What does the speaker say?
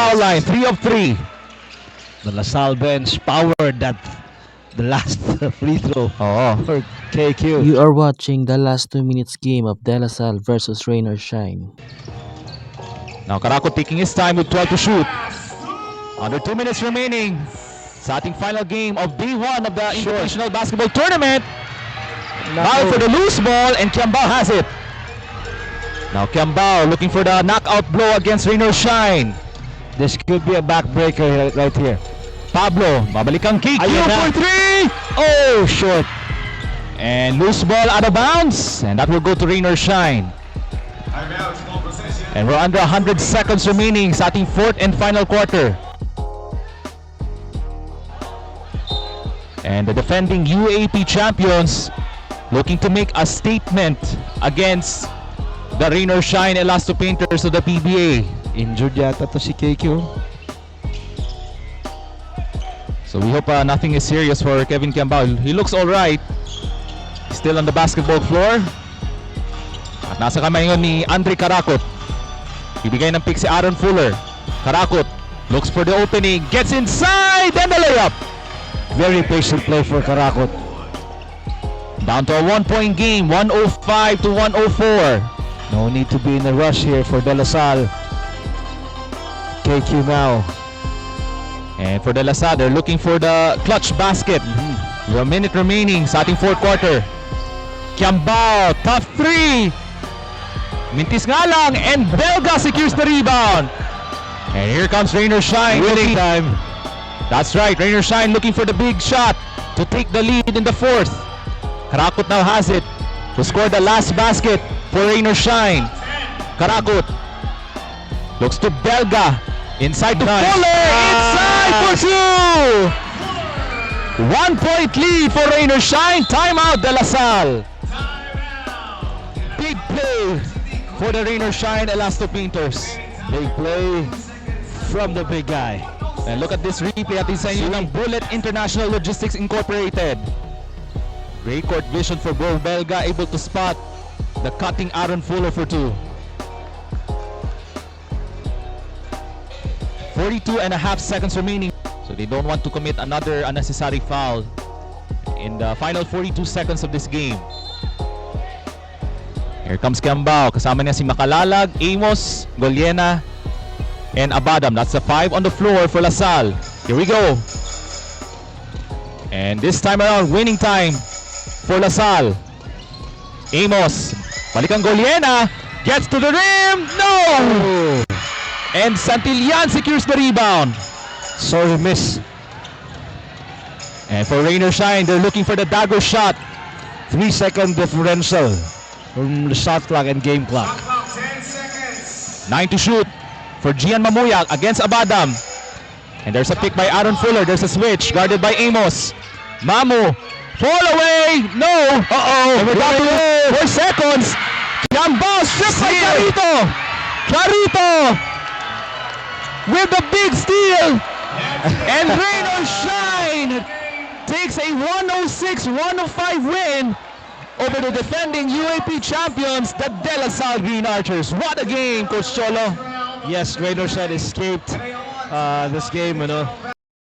foul line. Three of three. The LaSalle bench powered that the last free throw Oo. for KQ. You are watching the last 2 minutes game of De La Salle versus Rain or Shine. Now Karakot taking his time with 12 to shoot. Under 2 minutes remaining. Sa ating final game of day 1 of the International Basketball Tournament. Foul for the loose ball and Kiambao has it. Now Kiambao looking for the knockout blow against Rain or Shine. This could be a backbreaker right- right here. Pablo, babalik ang KQ Ayun for 3. Oh, short. And loose ball out of bounds. And that will go to Rain or Shine. And we're under 100 seconds remaining sa ating fourth and final quarter. And the defending UAP champions looking to make a statement against the Rain or Shine Elasto Painters of the PBA. Injured yata to si KQ. So we hope uh, nothing is serious for Kevin Kiambao. He looks all right. Still on the basketball floor. At nasa kamay ngayon ni Andre Karakot. Bibigay ng pick si Aaron Fuller. Karakot looks for the opening, gets inside, and the layup. Very patient play for Karakot. Down to a one-point game, 105 to 104. No need to be in a rush here for De La Salle. KQ now. And for De La Salle, they're looking for the clutch basket. Mm-hmm. With a minute remaining sa ating fourth quarter. Kiambao, tough three. Mintis nga lang, and Belga secures the rebound. And here comes Rainer Shine. Winning time. That's right, Rainer Shine looking for the big shot to take the lead in the fourth. Karakut now has it to score the last basket for Rainer Shine. Karakut looks to Belga. Inside to. Fuller. Inside for two. One point lead for Rain or Shine. Timeout De La Salle. Big play for the Rain or Shine Elasto Painters. Big play from the big guy. And look at this replay at inyo ng Bullet International Logistics Incorporated. Great court vision for Bro Belga, able to spot the cutting Aaron Fuller for two. 42 and a half seconds remaining. So they don't want to commit another unnecessary foul in the final 42 seconds of this game. Here comes Kiambao. Kasama niya si Makalalag, Amos, Goliena, and Abadam. That's the five on the floor for LaSalle. Here we go. And this time around, winning time for LaSalle. Amos, balikan Goliena, gets to the rim, no! And Santillan secures the rebound. Sorry, miss. And for Rainer Shine, they're looking for the dagger shot. Three second differential from the shot clock and game clock. Nine to shoot for Gian Mamuyak against Abadam. And there's a pick by Aaron Fuller. There's a switch guarded by Amos. Mamu. Fall away. No. Uh-oh. We're down to four seconds. Stripped by Carito. Carito with the big steal. and Rain or Shine takes a 106-105 win over the defending UAP champions, the De La Salle Green Archers. What a game, Coach Cholo. Yes, rain or shine escaped uh, this game, you know.